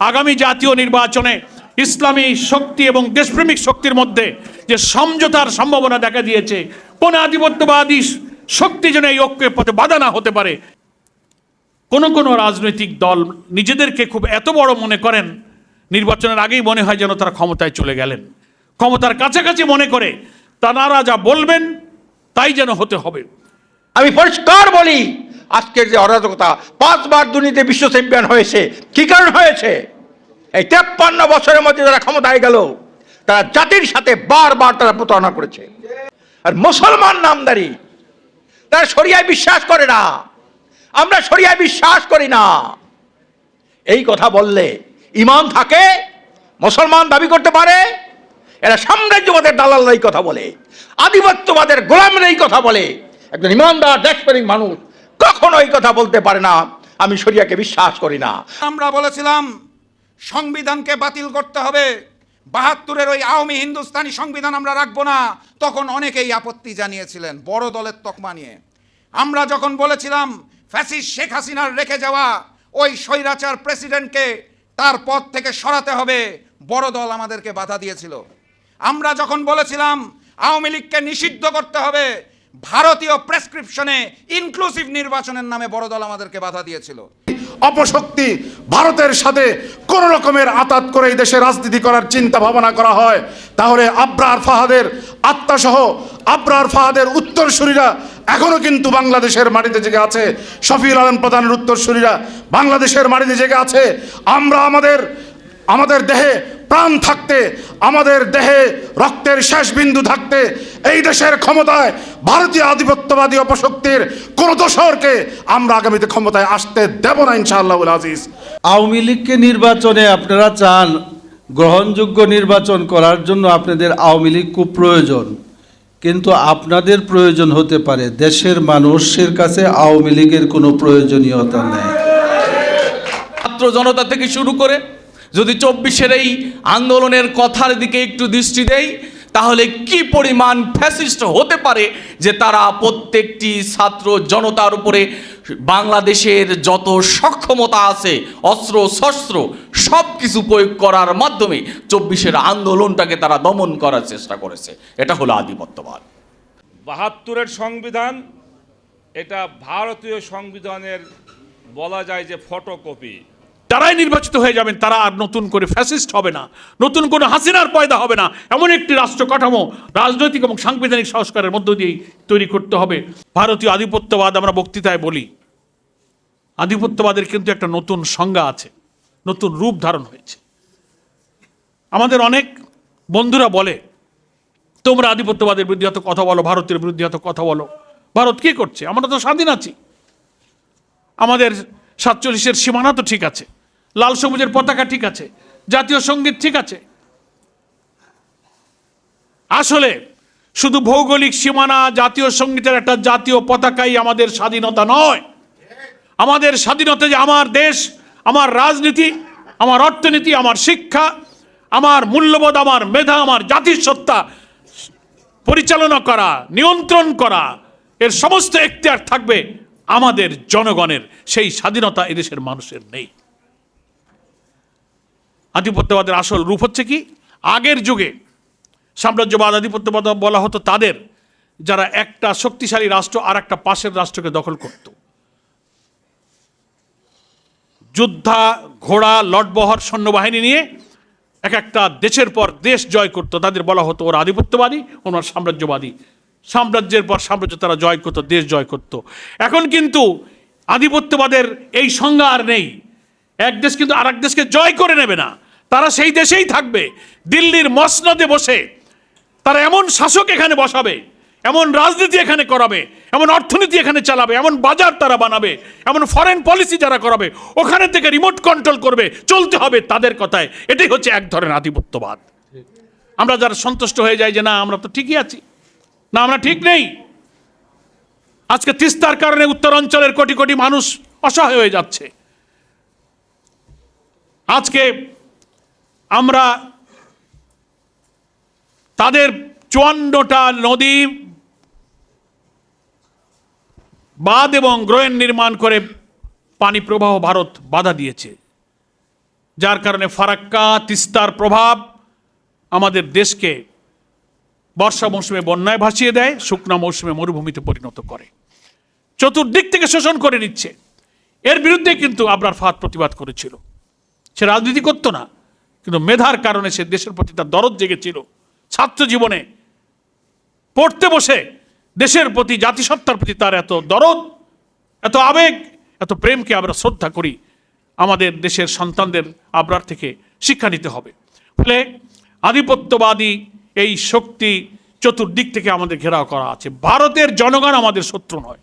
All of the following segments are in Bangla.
আগামী জাতীয় নির্বাচনে ইসলামী শক্তি এবং দেশপ্রেমিক শক্তির মধ্যে যে সমঝোতার সম্ভাবনা দেখা দিয়েছে, কোন আধিপত্যবাদী শক্তি যেন এই ঐক্যের পথে বাধা না হতে পারে। কোন কোন রাজনৈতিক দল নিজেদেরকে খুব এত বড় মনে করেন, নির্বাচনের আগেই মনে হয় যেন তারা ক্ষমতায় চলে গেলেন। ক্ষমতার কাছাকাছি মনে করে তারা যা বলবেন, তাই যেন হতে হবে। আমি পরিষ্কার বলি আজকের যে অরাজকতা, পাঁচবার দুর্নীতি বিশ্ব চ্যাম্পিয়ন হয়েছে। কি কারণ হয়েছে? এই তেপ্পান্ন বছরের মধ্যে যারা ক্ষমতায় গেল, তারা জাতির সাথে বারবার তারা প্রতারণা করেছে। আর মুসলমান নামদারি, তারা শরিয়ায় বিশ্বাস করে না। আমরা শরিয়ায় বিশ্বাস করি না। এই কথা বললে ইমান থাকে, মুসলমান দাবি করতে পারে, এরা সাম্রাজ্যবাদের দালালরা এই কথা বলে, আধিপত্যবাদের গোলামের এই কথা বলে। একজন ইমানদার, দেশপ্রেমিক মানুষ কখনো এই কথা বলতে পারে না। আমি শরিয়াকে বিশ্বাস করি না। আমরা বলেছিলাম, সংবিধানকে বাতিল করতে হবে। বাহাত্তরের ওই আওয়ামী হিন্দুস্তানি সংবিধান আমরা রাখব না। তখন অনেকেই আপত্তি জানিয়েছিলেন, বড় দলের তকমা নিয়ে। আমরা যখন বলেছিলাম ফ্যাসিস শেখ হাসিনার রেখে যাওয়া ওই স্বৈরাচার প্রেসিডেন্টকে তার পদ থেকে সরাতে হবে, বড় দল আমাদেরকে বাধা দিয়েছিল। আমরা যখন বলেছিলাম, আওয়ামী লীগকে নিষিদ্ধ করতে হবে ভারতীয় প্রেসক্রিপশনে ইনক্লুসিভ নির্বাচনের নামে বড় দল আমাদেরকে বাধা দিয়েছিল। অপশক্তি ভারতের সাথে কোন রকমের আতাত করে এই দেশে রাজনীতি করার চিন্তা ভাবনা করা হয়। তাহলে আব্রার ফাহাদের আত্মাসহ আব্রার ফাহাদের উত্তরসূরিরা এখনও কিন্তু বাংলাদেশের মাটিতে জেগে আছে। শফিউল আলম প্রধানের উত্তরসূরিরা বাংলাদেশের মাটিতে জেগে আছে। আমরা আমাদের আমাদের দেহে প্রাণ থাকতে আমাদের দেহে রক্তের শেষ বিন্দু থাকতে এই দেশের ক্ষমতায় ভারতীয় আধিপত্যবাদী অপশক্তির কোন দোসরকে আমরা আগামীতে ক্ষমতায় আসতে দেব না ইনশাআল্লাহ আজিজ। আওয়ামী লীগকে নির্বাচনে আপনারা চান গ্রহণযোগ্য নির্বাচন করার জন্য আপনাদের আওয়ামী লীগ খুব প্রয়োজন। কিন্তু আপনাদের প্রয়োজন হতে পারে দেশের মানুষের কাছে আওয়ামী লীগের কোনো প্রয়োজনীয়তা নেই। ছাত্র জনতা থেকে শুরু করে যদি চব্বিশের এই আন্দোলনের কথার দিকে একটু দৃষ্টি দেই, তাহলে কি পরিমাণ ফ্যাসিস্ট হতে পারে যে তারা প্রত্যেকটি ছাত্র জনতার উপরে বাংলাদেশের যত সক্ষমতা আছে, অস্ত্র, শস্ত্র সব কিছু প্রয়োগ করার মাধ্যমে চব্বিশের আন্দোলনটাকে তারা দমন করার চেষ্টা করেছে। এটা হলো আধিপত্যবাদ। বাহাত্তরের সংবিধান, এটা ভারতীয় সংবিধানের বলা যায় যে ফটোকপি। যারাই নির্বাচিত হয়ে যাবেন, তারা আর নতুন করে ফ্যাসিস্ট হবে না, নতুন কোনো হাসিনার পয়দা হবে না। এমন একটি রাষ্ট্র কাঠামো রাজনৈতিক এবং সাংবিধানিক সংস্কারের মধ্য দিয়েই তৈরি করতে হবে। ভারতীয় আধিপত্যবাদ আমরা বক্তৃতায় বলি। আধিপত্যবাদের কিন্তু একটা নতুন সংজ্ঞা আছে, নতুন রূপ ধারণ হয়েছে। আমাদের অনেক বন্ধুরা বলে, তোমরা আধিপত্যবাদের বিরুদ্ধে এত কথা বলো, ভারতের বিরুদ্ধে এত কথা বলো। ভারত কি করছে? আমরা তো স্বাধীন আছি। আমাদের সাতচল্লিশের সীমানা তো ঠিক আছে। লাল সবুজের পতাকা ঠিক আছে, জাতীয় সংগীত ঠিক আছে। আসলে শুধু ভৌগোলিক সীমানা জাতীয় সঙ্গীতের একটা জাতীয় পতাকাই আমাদের স্বাধীনতা নয়। আমাদের স্বাধীনতা যে আমার দেশ, আমার রাজনীতি, আমার অর্থনীতি, আমার শিক্ষা, আমার মূল্যবোধ, আমার মেধা, আমার জাতির সত্তা পরিচালনা করা, নিয়ন্ত্রণ করা, এর সমস্ত এখতিয়ার থাকবে আমাদের জনগণের। সেই স্বাধীনতা এদেশের মানুষের নেই। আধিপত্যবাদের আসল রূপ হচ্ছে কি? আগের যুগে সাম্রাজ্যবাদ, আধিপত্যবাদ বলা হতো তাদের, যারা একটা শক্তিশালী রাষ্ট্র আর একটা পাশের রাষ্ট্রকে দখল করত। যোদ্ধা, ঘোড়া, লটবহর, সৈন্যবাহিনী নিয়ে এক একটা দেশের পর দেশ জয় করত। তাদের বলা হতো ওরা আধিপত্যবাদী ওনার সাম্রাজ্যবাদী। সাম্রাজ্যের পর সাম্রাজ্য তারা জয় করতো, দেশ জয় করত। এখন কিন্তু আধিপত্যবাদের এই সংজ্ঞা আর নেই। এক দেশ কিন্তু আর দেশকে জয় করে নেবে না। তারা সেই দেশেই থাকবে। দিল্লির মসনদে বসে তারা এমন শাসক এখানে বসাবে, এমন রাজনীতি এখানে করাবে, এমন অর্থনীতি এখানে চালাবে, এমন বাজার তারা বানাবে, এমন ফরেন পলিসি যারা করাবে, ওখানে থেকে রিমোট কন্ট্রোল করবে, চলতে হবে তাদের কথায়। এটাই হচ্ছে এক ধরনের আধিপত্যবাদ। আমরা যারা সন্তুষ্ট হয়ে যাই যে না, আমরা তো ঠিকই আছি। না, আমরা ঠিক নেই। আজকে তিস্তার কারণে উত্তর অঞ্চলের কোটি কোটি মানুষ অসহায় হয়ে যাচ্ছে। আজকে আমরা তাদের চুয়ান্নটা নদী বাঁধ এবং গ্রহেণ নির্মাণ করে পানি প্রবাহ ভারত বাধা দিয়েছে। যার কারণে ফারাক্কা, তিস্তার প্রভাব আমাদের দেশকে বর্ষা মৌসুমে বন্যায় ভাসিয়ে দেয়, শুকনা মৌসুমে মরুভূমিতে পরিণত করে। চতুর্দিক থেকে শোষণ করে নিচ্ছে। এর বিরুদ্ধে কিন্তু আবরার ফাহাদ প্রতিবাদ করেছিল। সে রাজনীতি করতো না। কিন্তু মেধার কারণে সে দেশের প্রতি তার দরদ জেগেছিল। ছাত্র জীবনে পড়তে বসে দেশের প্রতি, জাতিসত্তার প্রতি তার এত দরদ, এত আবেগ, এত প্রেমকে আমরা শ্রদ্ধা করি। আমাদের দেশের সন্তানদের আবরার থেকে শিক্ষা নিতে হবে। ফলে আধিপত্যবাদী এই শক্তি চতুর্দিক থেকে আমাদের ঘেরাও করা আছে। ভারতের জনগণ আমাদের শত্রু নয়।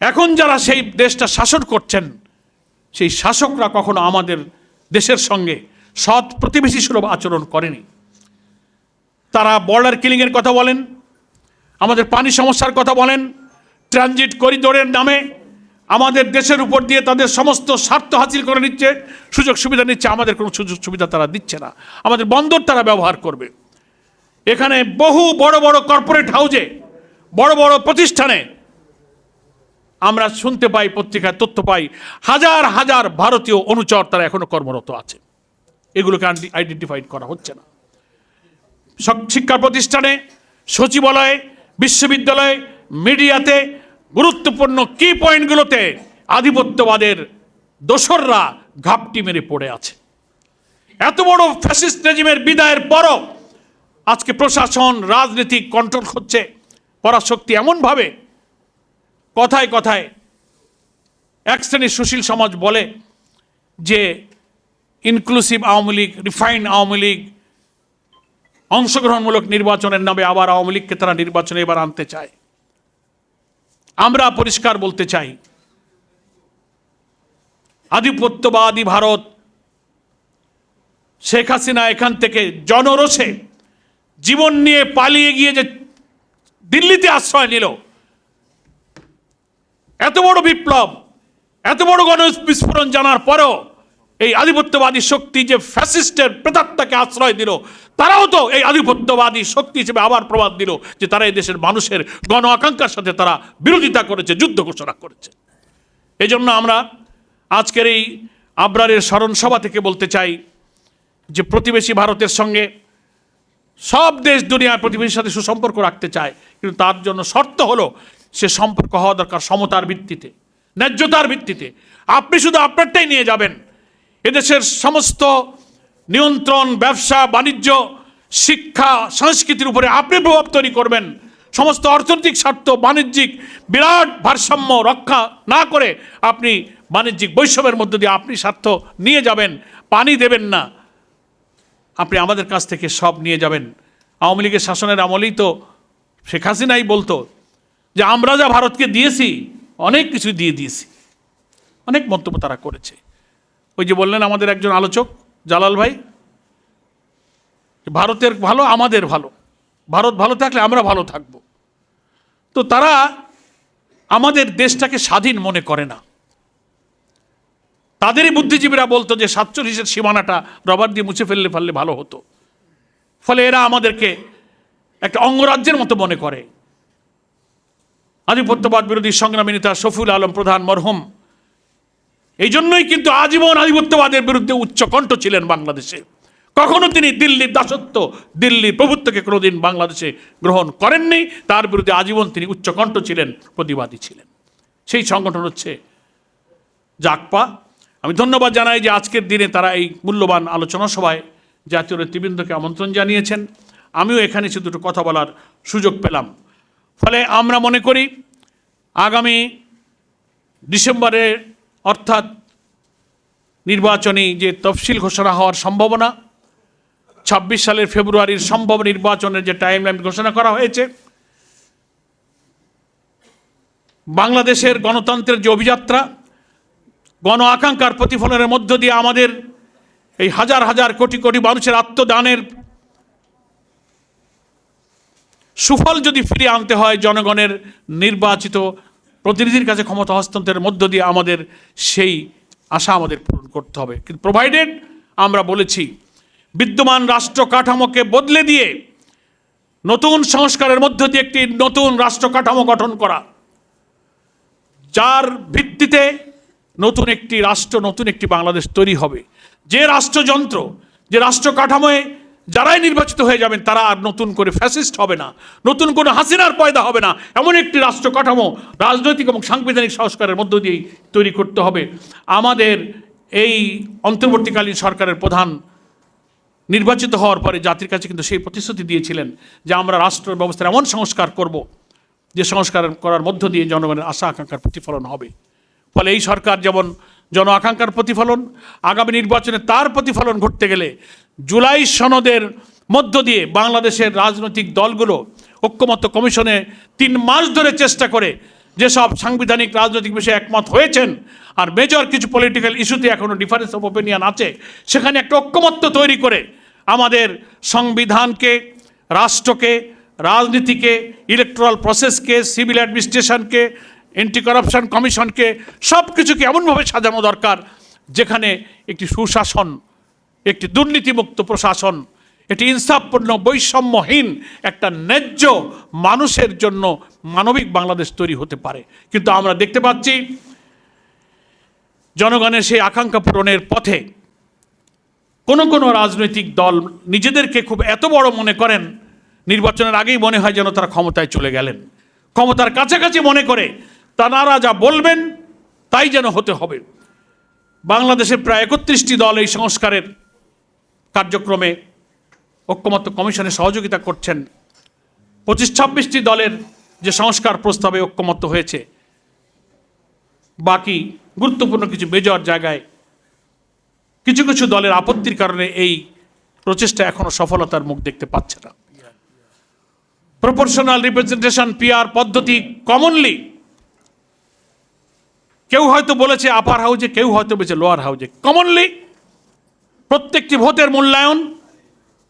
এখন যারা সেই দেশটা শাসন করছেন সেই শাসকরা কখনো আমাদের দেশের সঙ্গে সৎ প্রতিবেশী সুলভ আচরণ করেনি। তারা বর্ডার কিলিংয়ের কথা বলেন, আমাদের পানি সমস্যার কথা বলেন ট্রানজিট করিডোরের নামে আমাদের দেশের উপর দিয়ে তাদের সমস্ত স্বার্থ হাসিল করে নিচ্ছে, সুযোগ সুবিধা নিচ্ছে, আমাদের কোনো সুযোগ সুবিধা তারা দিচ্ছে না। আমাদের বন্দর তারা ব্যবহার করবে। এখানে বহু বড় বড় কর্পোরেট হাউজে বড় বড় প্রতিষ্ঠানে আমরা শুনতে পাই, পত্রিকায় তথ্য পাই, হাজার হাজার ভারতীয় অনুচর তারা এখনও কর্মরত আছে এগুলোকে আইডেন্টিফাইড করা হচ্ছে না। শিক্ষা প্রতিষ্ঠানে, সচিবালয়ে, বিশ্ববিদ্যালয়ে, মিডিয়াতে গুরুত্বপূর্ণ কি পয়েন্টগুলোতে আধিপত্যবাদের দোসররা ঘাপটি মেরে পড়ে আছে। এত বড় ফ্যাসিস্ট রেজিমের বিদায়ের পরও আজকে প্রশাসন, রাজনীতি কন্ট্রোল হচ্ছে পরাশক্তি এমনভাবে কথায় কথায় এক শ্রেণির সুশীল সমাজ বলে যে ইনক্লুসিভ আওয়ামী লীগ রিফাইন্ড আওয়ামী লীগ, অংশগ্রহণমূলক নির্বাচনের নামে আবার আওয়ামী লীগকে তারা নির্বাচনে এবার আনতে চায়। আমরা পরিষ্কার বলতে চাই, আধিপত্যবাদী ভারত শেখ হাসিনা এখান থেকে জনরোষে জীবন নিয়ে পালিয়ে গিয়ে যে দিল্লিতে আশ্রয় নিল এত বড় বিপ্লব, এত বড় গণ বিস্ফোরণ জানার পরেও এই আধিপত্যবাদী শক্তি যে ফ্যাসিস্টের প্রেতাত্মাকে আশ্রয় দিল, তারাও তো এই আধিপত্যবাদী শক্তি হিসেবে আবার প্রবাদ দিল যে তারা এই দেশের মানুষের গণ আকাঙ্ক্ষার সাথে তারা বিরোধিতা করেছে, যুদ্ধ ঘোষণা করেছে। এই জন্য আমরা আজকের এই আবরারের স্মরণ সভা থেকে বলতে চাই যে প্রতিবেশী ভারতের সঙ্গে সব দেশ দুনিয়ার প্রতিবেশীর সাথে সুসম্পর্ক রাখতে চায়, কিন্তু তার জন্য শর্ত হলো সে সম্পর্ক হওয়া দরকার সমতার ভিত্তিতে, ন্যায্যতার ভিত্তিতে। আপনি শুধু আপনারটাই নিয়ে যাবেন। এদেশের সমস্ত নিয়ন্ত্রণ, ব্যবসা, বাণিজ্য, শিক্ষা, সংস্কৃতির উপরে আপনি প্রভাব তৈরি করবেন। সমস্ত অর্থনৈতিক স্বার্থ, বাণিজ্যিক বিরাট ভারসাম্য রক্ষা না করে আপনি বাণিজ্যিক বৈষম্যের মধ্য দিয়ে আপনি স্বার্থ নিয়ে যাবেন, পানি দেবেন না। আপনি আমাদের কাছ থেকে সব নিয়ে যাবেন। আওয়ামী লীগের শাসনের আমলেই তো শেখ হাসিনাই বলতো যে আমরা যা ভারতকে দিয়েছি, অনেক কিছু দিয়ে দিয়েছি। অনেক মন্তব্য তারা করেছে। ওই যে বললেন আমাদের একজন আলোচক, জালাল ভাই, ভারতের ভালো, আমাদের ভালো। ভারত ভালো থাকলে আমরা ভালো থাকব। তো তারা আমাদের দেশটাকে স্বাধীন মনে করে না। তাদেরই বুদ্ধিজীবীরা বলতো যে সাতচল্লিশের সীমানাটা রবার দিয়ে মুছে ফেললে ফেললে ভালো হতো। ফলে এরা আমাদেরকে একটা অঙ্গরাজ্যের মতো মনে করে। আধিপত্যবাদ বিরোধী সংগ্রামী নেতা শফিউল আলম প্রধান মরহুম। এই জন্যই কিন্তু আজীবন আধিপত্যবাদের বিরুদ্ধে উচ্চকণ্ঠ ছিলেন বাংলাদেশে। কখনো তিনি দিল্লির দাসত্ব, দিল্লির প্রভুত্বকে কোনোদিন বাংলাদেশে গ্রহণ করেননি, তার বিরুদ্ধে আজীবন তিনি উচ্চকণ্ঠ ছিলেন, প্রতিবাদী ছিলেন। সেই সংগঠন হচ্ছে জাকপা আমি ধন্যবাদ জানাই যে আজকের দিনে তারা এই মূল্যবান আলোচনা সভায় জাতীয় নেতৃবৃন্দকে আমন্ত্রণ জানিয়েছেন। আমিও এখানে এসে দুটো কথা বলার সুযোগ পেলাম। ফলে আমরা মনে করি আগামী ডিসেম্বরে অর্থাৎ নির্বাচনী যে তফসিল ঘোষণা হওয়ার সম্ভাবনা, ছাব্বিশ সালের ফেব্রুয়ারির সম্ভব নির্বাচনের যে টাইম টাইমলাইন ঘোষণা করা হয়েছে, বাংলাদেশের গণতন্ত্রের যে অভিযাত্রা, গণ আকাঙ্ক্ষার প্রতিফলনের মধ্য দিয়ে আমাদের এই হাজার হাজার কোটি কোটি মানুষের আত্মদানের সুফল যদি ফিরিয়ে আনতে হয় জনগণের নির্বাচিত প্রতিনিধির কাছে ক্ষমতা হস্তান্তরের মধ্য দিয়ে আমাদের সেই আশা আমাদের পূরণ করতে হবে। কিন্তু প্রোভাইডেড আমরা বলেছি, বিদ্যমান রাষ্ট্র কাঠামোকে বদলে দিয়ে নতুন সংস্কারের মধ্য দিয়ে একটি নতুন রাষ্ট্র কাঠামো গঠন করা, যার ভিত্তিতে নতুন একটি রাষ্ট্র, নতুন একটি বাংলাদেশ তৈরি হবে। যে রাষ্ট্রযন্ত্র, যে রাষ্ট্র কাঠামোয় যারাই নির্বাচিত হয়ে যাবেন, তারা আর নতুন করে ফ্যাসিস্ট হবে না, নতুন কোনো হাসিনার পয়দা হবে না। এমন একটি রাষ্ট্র কাঠামো রাজনৈতিক এবং সাংবিধানিক সংস্কারের মধ্য দিয়েই তৈরি করতে হবে। আমাদের এই অন্তর্বর্তীকালীন সরকারের প্রধান নির্বাচিত হওয়ার পরে জাতির কাছে কিন্তু সেই প্রতিশ্রুতি দিয়েছিলেন যে আমরা রাষ্ট্র ব্যবস্থার এমন সংস্কার করব, যে সংস্কার করার মধ্য দিয়ে জনগণের আশা আকাঙ্ক্ষার প্রতিফলন হবে। ফলে এই সরকার যেমন জন আকাঙ্ক্ষার প্রতিফলন, আগামী নির্বাচনে তার প্রতিফলন ঘটতে গেলে জুলাই সনদের মধ্য দিয়ে বাংলাদেশের রাজনৈতিক দলগুলো ঐক্যমত্য কমিশনে তিন মাস ধরে চেষ্টা করে যেসব সাংবিধানিক রাজনৈতিক বিষয়ে একমত হয়েছেন, আর মেজর কিছু পলিটিক্যাল ইস্যুতে এখনও ডিফারেন্স অফ ওপিনিয়ন আছে, সেখানে একটা ঐক্যমত্য তৈরি করে আমাদের সংবিধানকে, রাষ্ট্রকে, রাজনীতিকে ইলেকট্রাল প্রসেসকে সিভিল অ্যাডমিনিস্ট্রেশনকে অ্যান্টি করাপশন কমিশনকে সব কিছুকে এমনভাবে সাজানো দরকার, যেখানে একটি সুশাসন, একটি দুর্নীতিমুক্ত প্রশাসন একটি ইনসাফপূর্ণ, বৈষম্যহীন একটা ন্যায্য মানুষের জন্য মানবিক বাংলাদেশ তৈরি হতে পারে। কিন্তু আমরা দেখতে পাচ্ছি, জনগণের সেই আকাঙ্ক্ষা পূরণের পথে কোনো কোনো রাজনৈতিক দল নিজেদেরকে খুব এত বড় মনে করেন, নির্বাচনের আগেই মনে হয় যেন তারা ক্ষমতায় চলে গেলেন। ক্ষমতার কাছাকাছি মনে করে তারা যা বলবেন, তাই যেন হতে হবে। বাংলাদেশের প্রায় একত্রিশটি দল এই সংস্কারের কার্যক্রমে ঐক্যমত্য কমিশনে সহযোগিতা করছেন। পঁচিশ ছাব্বিশটি দলের যে সংস্কার প্রস্তাবে ঐক্যমত্য হয়েছে, বাকি গুরুত্বপূর্ণ কিছু মেজর জায়গায় কিছু কিছু দলের আপত্তির কারণে এই প্রচেষ্টা এখনও সফলতার মুখ দেখতে পাচ্ছে না। প্রপোর্শনাল রিপ্রেজেন্টেশন পিআর পদ্ধতি কমনলি কেউ হয়তো বলেছে আপার হাউজে কেউ হয়তো বলেছে লোয়ার হাউজে কমনলি প্রত্যেকটি ভোটের মূল্যায়ন,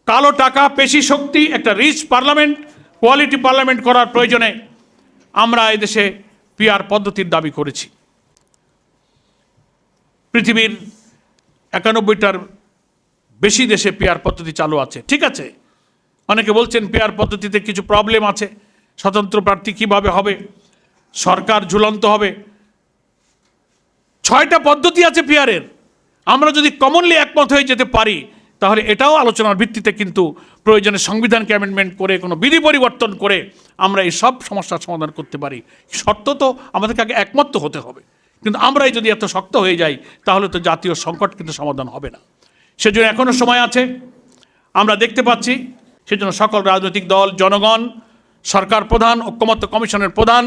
কালো টাকা, পেশি শক্তি, একটা রিচ পার্লামেন্ট কোয়ালিটি পার্লামেন্ট করার প্রয়োজনে আমরা এদেশে পিআর পদ্ধতির দাবি করেছি। পৃথিবীর একানব্বইটার বেশি দেশে পেয়ার পদ্ধতি চালু আছে। ঠিক আছে? অনেকে বলছেন পেয়ার পদ্ধতিতে কিছু প্রবলেম আছে। স্বতন্ত্র প্রার্থী কীভাবে হবে? সরকার ঝুলন্ত হবে। ছয়টা পদ্ধতি আছে পেয়ারের। আমরা যদি কমনলি একমত হয়ে যেতে পারি, তাহলে এটাও আলোচনার ভিত্তিতে কিন্তু প্রয়োজনে সংবিধানকে অ্যামেন্ডমেন্ট করে, কোনো বিধি পরিবর্তন করে আমরা এই সব সমস্যার সমাধান করতে পারি। শর্ত তো আমাদেরকে আগে একমত হতে হবে। কিন্তু আমরাই যদি এত শক্ত হয়ে যাই, তাহলে তো জাতীয় সংকট কিন্তু সমাধান হবে না। সেজন্য এখনও সময় আছে। আমরা দেখতে পাচ্ছি, সেজন্য সকল রাজনৈতিক দল, জনগণ, সরকার প্রধান, ঐক্যমত্য কমিশনের প্রধান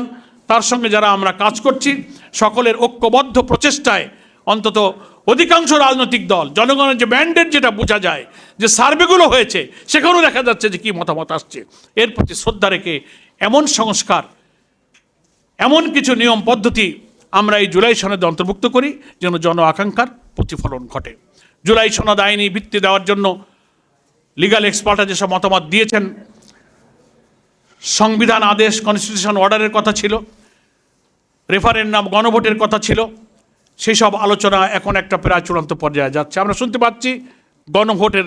তার সঙ্গে যারা আমরা কাজ করছি, সকলের ঐক্যবদ্ধ প্রচেষ্টায় অন্তত অধিকাংশ রাজনৈতিক দল, জনগণের যে ম্যান্ডেট যেটা বোঝা যায়, যে সার্ভেগুলো হয়েছে, সেখানেও দেখা যাচ্ছে যে কী মতামত আসছে। এর প্রতি শ্রদ্ধা রেখে এমন সংস্কার, এমন কিছু নিয়ম, পদ্ধতি আমরা এই জুলাই সনদে অন্তর্ভুক্ত করি যেন জন আকাঙ্ক্ষার প্রতিফলন ঘটে। জুলাই সনদ আইনি ভিত্তি দেওয়ার জন্য লিগাল এক্সপার্টরা যেসব মতামত দিয়েছেন, সংবিধান, আদেশ কনস্টিটিউশন অর্ডারের কথা ছিল। রেফারেন্ডাম গণভোটের কথা ছিল। সেই সব আলোচনা এখন একটা প্রায় চূড়ান্ত পর্যায়ে যাচ্ছে। আমরা শুনতে পাচ্ছি গণভোটের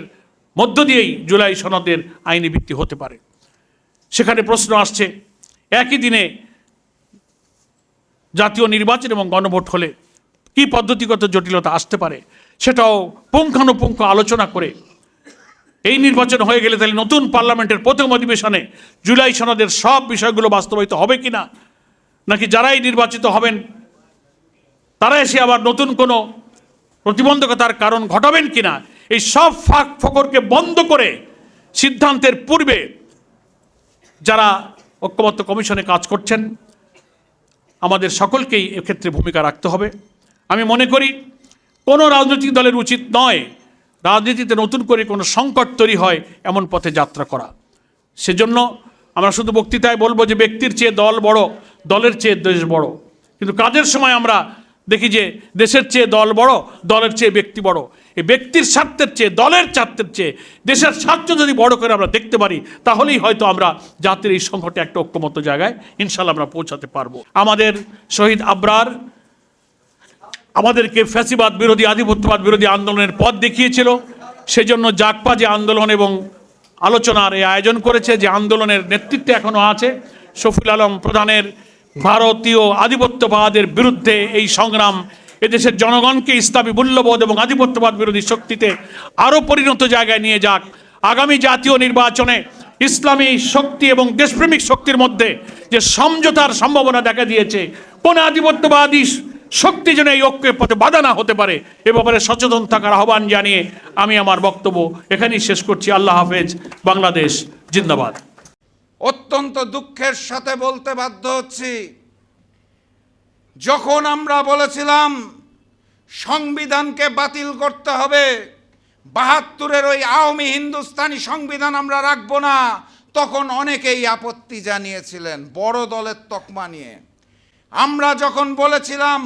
মধ্য দিয়েই জুলাই সনদের আইনি ভিত্তি হতে পারে। সেখানে প্রশ্ন আসছে, একই দিনে জাতীয় নির্বাচন এবং গণভোট হলে কি পদ্ধতিগত জটিলতা আসতে পারে? সেটাও পুঙ্খানুপুঙ্খ আলোচনা করে এই নির্বাচন হয়ে গেলে তাহলে নতুন পার্লামেন্টের প্রথম অধিবেশনে জুলাই সনদের সব বিষয়গুলো বাস্তবায়িত হবে কিনা? নাকি যারাই নির্বাচিত হবেন, তারা এসে আবার নতুন কোনো প্রতিবন্ধকতার কারণ ঘটাবেন কিনা? এই সব ফাঁক ফকরকে বন্ধ করে সিদ্ধান্তের পূর্বে যারা ঐক্যমত্য কমিশনে কাজ করছেন, আমাদের সকলকেই এক্ষেত্রে ভূমিকা রাখতে হবে। আমি মনে করি, কোনো রাজনৈতিক দলের উচিত নয় রাজনীতিতে নতুন করে কোনো সংকট তৈরি হয় এমন পথে যাত্রা করা। সেজন্য আমরা শুধু বক্তৃতায় বলব যে ব্যক্তির চেয়ে দল বড় দলের চেয়ে দেশ বড়। কিন্তু কাজের সময় আমরা দেখি যে দেশের চেয়ে দল বড়, দলের চেয়ে ব্যক্তি বড়। এই ব্যক্তির স্বার্থের চেয়ে, দলের স্বার্থের চেয়ে, দেশের স্বার্থ যদি বড় করে আমরা দেখতে পারি, তাহলেই হয়তো আমরা জাতির এই সংকটে একটা ঐক্যমত জায়গায় ইনশাল্লাহ আমরা পৌঁছাতে পারব। আমাদের শহীদ আবরার আমাদেরকে ফ্যাসিবাদ বিরোধী, আধিপত্যবাদ বিরোধী আন্দোলনের পথ দেখিয়েছিল। সেজন্য জাকপা যে আন্দোলন এবং আলোচনার এই আয়োজন করেছে, যে আন্দোলনের নেতৃত্বে এখনও আছে শফিল আলম প্রধানের ভারতীয় আধিপত্যবাদের বিরুদ্ধে এই সংগ্রাম এদেশের জনগণকে ইসলামী মূল্যবোধ এবং আধিপত্যবাদ বিরোধী শক্তিতে আরও পরিণত জায়গায় নিয়ে যাক। আগামী জাতীয় নির্বাচনে ইসলামী শক্তি এবং দেশপ্রেমিক শক্তির মধ্যে যে সমঝোতার সম্ভাবনা দেখা দিয়েছে, কোন আধিপত্যবাদী শক্তি যেন এই ঐক্যের পথে বাধা না হতে পারে, এ ব্যাপারে সচেতন থাকার আহ্বান জানিয়ে আমি আমার বক্তব্য এখানেই শেষ করছি। আল্লাহ হাফেজ। বাংলাদেশ জিন্দাবাদ। অত্যন্ত দুঃখের সাথে বলতে বাধ্য হচ্ছি। যখন আমরা বলেছিলাম সংবিধানকে বাতিল করতে হবে, বাহাত্তরের ওই আওয়ামী হিন্দুস্তানি সংবিধান আমরা রাখব না, তখন অনেকেই আপত্তি জানিয়েছিলেন, বড় দলের তকমা নিয়ে। আমরা যখন বলেছিলাম,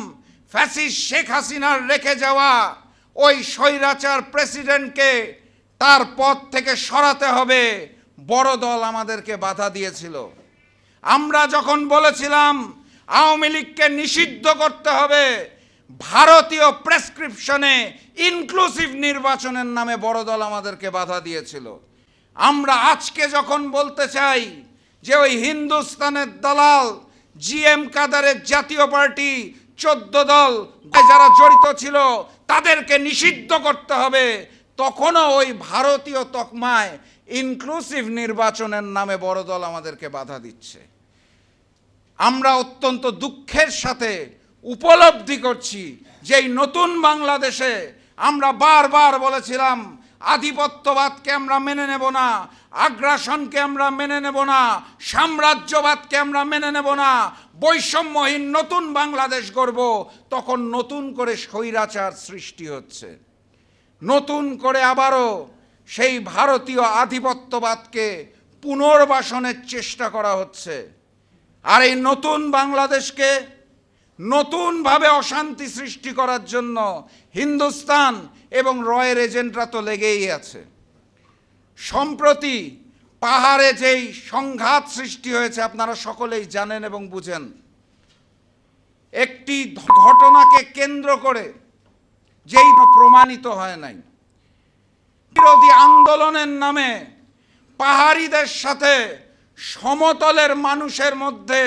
ফ্যাসিস্ট শেখ হাসিনার রেখে যাওয়া ওই স্বৈরাচার প্রেসিডেন্টকে তার পদ থেকে সরাতে হবে বড় দল আমাদেরকে বাধা দিয়েছিল। আমরা যখন বলেছিলাম, আওয়ামী লীগকে নিষিদ্ধ করতে হবে, ভারতীয় প্রেসক্রিপশনে ইনক্লুসিভ নির্বাচনের নামে বড় দল আমাদেরকে বাধা দিয়েছিল। আমরা আজকে যখন বলতে চাই যে ওই হিন্দুস্তানের দালাল জি এম কাদারের জাতীয় পার্টি, চোদ্দ দল, যারা জড়িত ছিল, তাদেরকে নিষিদ্ধ করতে হবে, তখনও ওই ভারতীয় তকমায় ইনক্লুসিভ নির্বাচনের নামে বড় দল আমাদেরকে বাধা দিচ্ছে। আমরা অত্যন্ত দুঃখের সাথে উপলব্ধি করছি যে এই নতুন বাংলাদেশে আমরা বারবার বলেছিলাম, আধিপত্যবাদকে আমরা মেনে নেব না, আগ্রাসনকে আমরা মেনে নেব না, সাম্রাজ্যবাদকে আমরা মেনে নেব না, বৈষম্যহীন নতুন বাংলাদেশ গড়ব, তখন নতুন করে স্বৈরাচার সৃষ্টি হচ্ছে। নতুন করে আবারও সেই ভারতীয় আধিপত্যবাদকে পুনর্বাসনের চেষ্টা করা হচ্ছে। আর এই নতুন বাংলাদেশকে নতুনভাবে অশান্তি সৃষ্টি করার জন্য হিন্দুস্তান এবং রয়ের এজেন্টরা তো লেগেই আছে। সম্প্রতি পাহাড়ে যেই সংঘাত সৃষ্টি হয়েছে, আপনারা সকলেই জানেন এবং বুঝেন, একটি ঘটনাকে কেন্দ্র করে যেই প্রমাণিত হয় নাই বিরোধী আন্দোলনের নামে পাহাড়িদের সাথে সমতলের মানুষের মধ্যে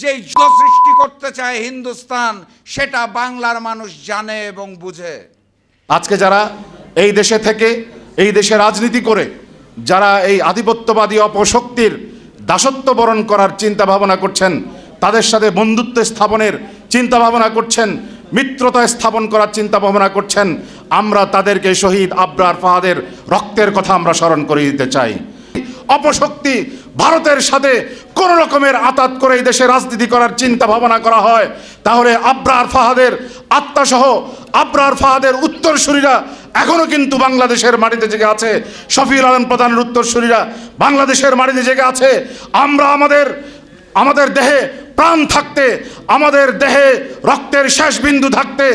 যে যুদ্ধ সৃষ্টি করতে চায় হিন্দুস্তান, সেটা বাংলার মানুষ জানে এবং বুঝে। আজকে যারা এই দেশে থেকে, এই দেশে রাজনীতি করে, যারা এই আধিপত্যবাদী অপশক্তির দাসত্ব বরণ করার চিন্তা ভাবনা করছেন, তাদের সাথে বন্ধুত্ব স্থাপনের চিন্তা ভাবনা করছেন মিত্রতা স্থাপন করার চিন্তা ভাবনা করছেন। আমরা তাদেরকে শহীদ আবরার ফাহাদের রক্তের কথা আমরা স্মরণ করে দিতে চাই। অপশক্তি ভারতের সাথে কোন রকমের আতাত করে এই দেশে রাজনীতি করার চিন্তা ভাবনা করা হয়, তাহলে আবরার ফাহাদের আত্মাসহ আবরার ফাহাদের উত্তরসূরিরা এখনও কিন্তু বাংলাদেশের মাটিতে জেগে আছে। শফিউল আলম প্রধানের উত্তরসূরিরা বাংলাদেশের মাটিতে জেগে আছে। আমরা আমাদের আমাদের দেহে প্রাণ থাকতে, আমাদের দেহে রক্তের শেষ বিন্দু থাকতে,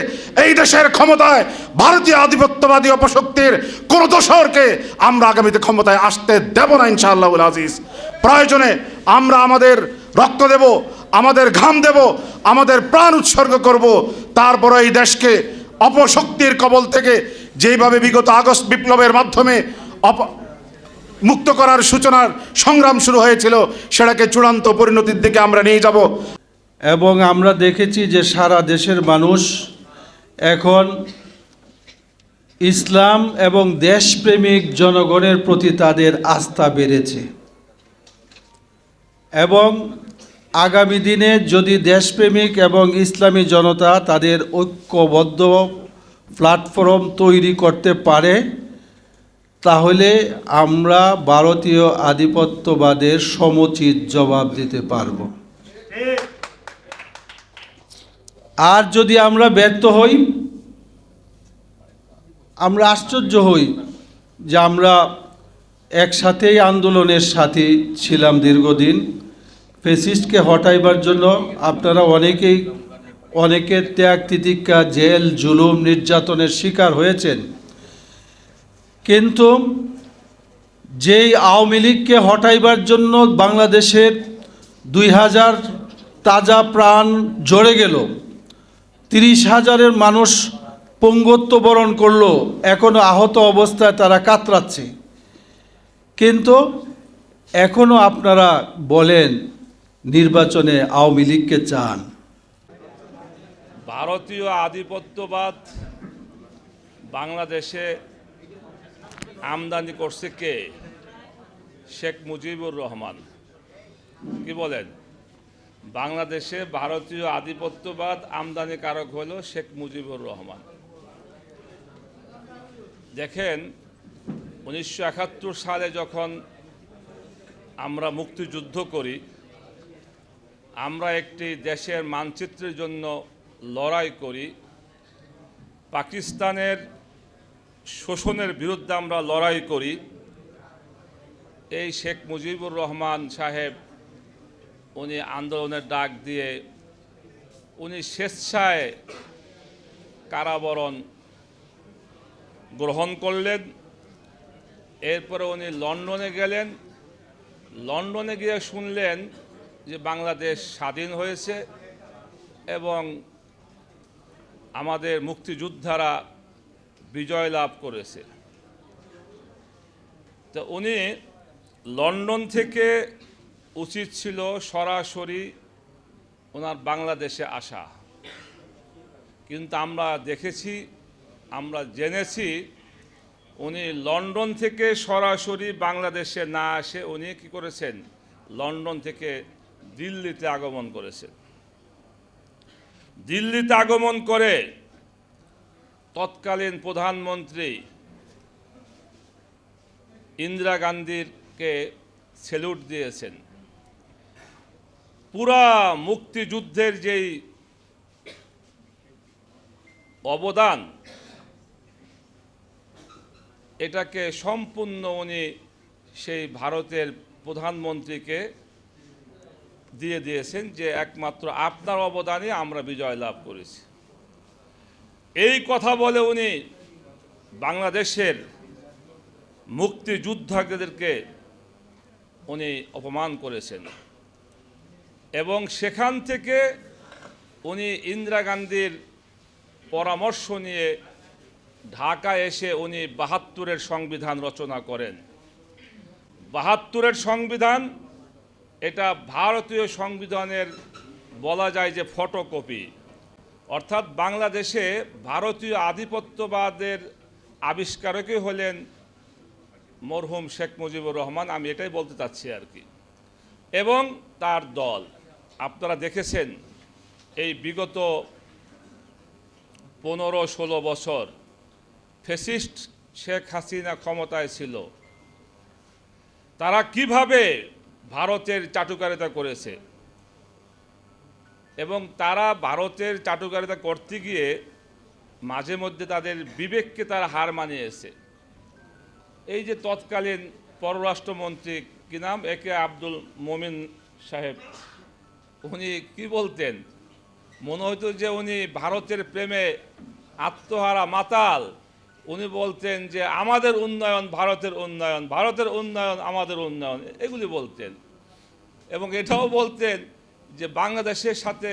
এই দেশের ক্ষমতায় ভারতীয় আধিপত্যবাদী অপশক্তির কোন দোসরকে আমরা আগামীতে ক্ষমতায় আসতে দেব না ইনশাআল্লাহ আজিজ। প্রয়োজনে আমরা আমাদের রক্ত দেব, আমাদের ঘাম দেব, আমাদের প্রাণ উৎসর্গ করব, তারপর এই দেশকে অপশক্তির কবল থেকে যেইভাবে বিগত আগস্ট বিপ্লবের মাধ্যমে অপ মুক্ত করার সূচনার সংগ্রাম শুরু হয়েছিল। সেটাকে চূড়ান্ত পরিণতির দিকে আমরা নিয়ে যাব। এবং আমরা দেখেছি যে সারা দেশের মানুষ এখন ইসলাম এবং দেশপ্রেমিক জনগণের প্রতি তাদের আস্থা বেড়েছে। এবং আগামী দিনে যদি দেশপ্রেমিক এবং ইসলামী জনতা তাদের ঐক্যবদ্ধ প্ল্যাটফর্ম তৈরি করতে পারে তাহলে আমরা ভারতীয় আধিপত্যবাদের সমুচিত জবাব দিতে পারব। আর যদি আমরা ব্যর্থ হই, আমরা আশ্চর্য হই যে আমরা একসাথেই আন্দোলনের সাথে ছিলাম দীর্ঘদিন। ফেসিস্টকে হটাইবার জন্য আপনারা অনেকেই, অনেকের ত্যাগ তিতিক্ষা জেল, জুলুম, নির্যাতনের শিকার হয়েছেন। কিন্তু যেই আওয়ামী লীগকে হটাইবার জন্য বাংলাদেশের দুই হাজার তাজা প্রাণ জড়ে গেল, তিরিশ হাজারের মানুষ পঙ্গত্ব বরণ করল এখনও আহত অবস্থায় তারা কাতরাচ্ছে। কিন্তু এখনও আপনারা বলেন নির্বাচনে আওয়ামী লীগকে চান। ভারতীয় আধিপত্যবাদ বাংলাদেশে আমদানি করছে কে? শেখ মুজিবুর রহমান। কি বলেন? বাংলাদেশে ভারতীয় আধিপত্যবাদ আমদানিকারক হল শেখ মুজিবুর রহমান। দেখেন, উনিশশো একাত্তর সালে যখন আমরা মুক্তিযুদ্ধ করি, আমরা একটি দেশের মানচিত্রের জন্য লড়াই করি, পাকিস্তানের শোষণের বিরুদ্ধে আমরা লড়াই করি। এই শেখ মুজিবুর রহমান সাহেব, উনি আন্দোলনের ডাক দিয়ে, উনি স্বেচ্ছায় কারাবরণ গ্রহণ করলেন। এরপরে উনি লন্ডনে গেলেন। লন্ডনে গিয়ে শুনলেন যে বাংলাদেশ স্বাধীন হয়েছে এবং আমাদের মুক্তিযোদ্ধারা বিজয় লাভ করেছে তো উনি লন্ডন থেকে উচিত ছিল সরাসরি ওনার বাংলাদেশে আসা। কিন্তু আমরা দেখেছি, আমরা জেনেছি উনি লন্ডন থেকে সরাসরি বাংলাদেশে না আসে উনি কি করেছেন? লন্ডন থেকে দিল্লিতে আগমন করেছেন। দিল্লিতে আগমন করে তৎকালীন প্রধানমন্ত্রী ইন্দিরা গান্ধীকে সেলুট দিয়েছেন। পুরা মুক্তিযুদ্ধের যেই অবদান, এটাকে সম্পূর্ণ উনি সেই ভারতের প্রধানমন্ত্রীকে দিয়ে দিয়েছেন যে একমাত্র আপনার অবদানে আমরা বিজয় লাভ করেছি। এই কথা বলে উনি বাংলাদেশের মুক্তিযোদ্ধাদেরকে উনি অপমান করেছেন। এবং সেখান থেকে উনি ইন্দিরা গান্ধীর পরামর্শ নিয়ে ঢাকা এসে উনি বাহাত্তরের সংবিধান রচনা করেন। বাহাত্তরের সংবিধান, এটা ভারতীয় সংবিধানের বলা যায় যে ফটোকপি। অর্থাৎ বাংলাদেশে ভারতীয় আধিপত্যবাদের আবিষ্কারকই হলেন মরহুম শেখ মুজিবুর রহমান। আমি এটাই বলতে চাচ্ছি আর কি। এবং তার দল, আপনারা দেখেছেন, এই বিগত পনেরো ষোলো বছর ফেসিস্ট শেখ হাসিনা ক্ষমতায় ছিল। তারা কীভাবে ভারতের চাটুকারিতা করেছে? এবং তারা ভারতের চাটুকারিতা করতে গিয়ে মাঝে মধ্যে তাদের বিবেককে তারা হার মানিয়েছে। এই যে তৎকালীন পররাষ্ট্রমন্ত্রী কি নাম? একে আব্দুল মোমিন সাহেব। উনি কি বলতেন? মনে হতো যে উনি ভারতের প্রেমে আত্মহারা মাতাল। উনি বলতেন যে, আমাদের উন্নয়ন ভারতের উন্নয়ন ভারতের উন্নয়ন আমাদের উন্নয়ন। এগুলি বলতেন। এবং এটাও বলতেন যে বাংলাদেশের সাথে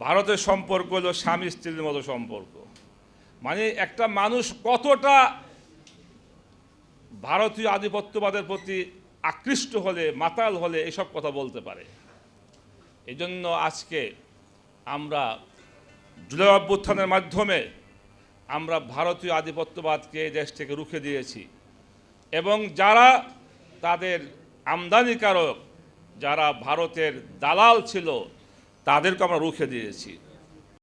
ভারতের সম্পর্ক হলো স্বামী স্ত্রীর মতো সম্পর্ক। মানে একটা মানুষ কতটা ভারতীয় আধিপত্যবাদের প্রতি আকৃষ্ট হলে, মাতাল হলে এসব কথা বলতে পারে। এই জন্য আজকে আমরা জুলাই অভ্যুত্থানের মাধ্যমে আমরা ভারতীয় আধিপত্যবাদকে দেশ থেকে রুখে দিয়েছি এবং যারা তাদের আমদানিকারক যারা ভারতের দালাল ছিল তাদেরকে আমরা রুখে দিয়েছি।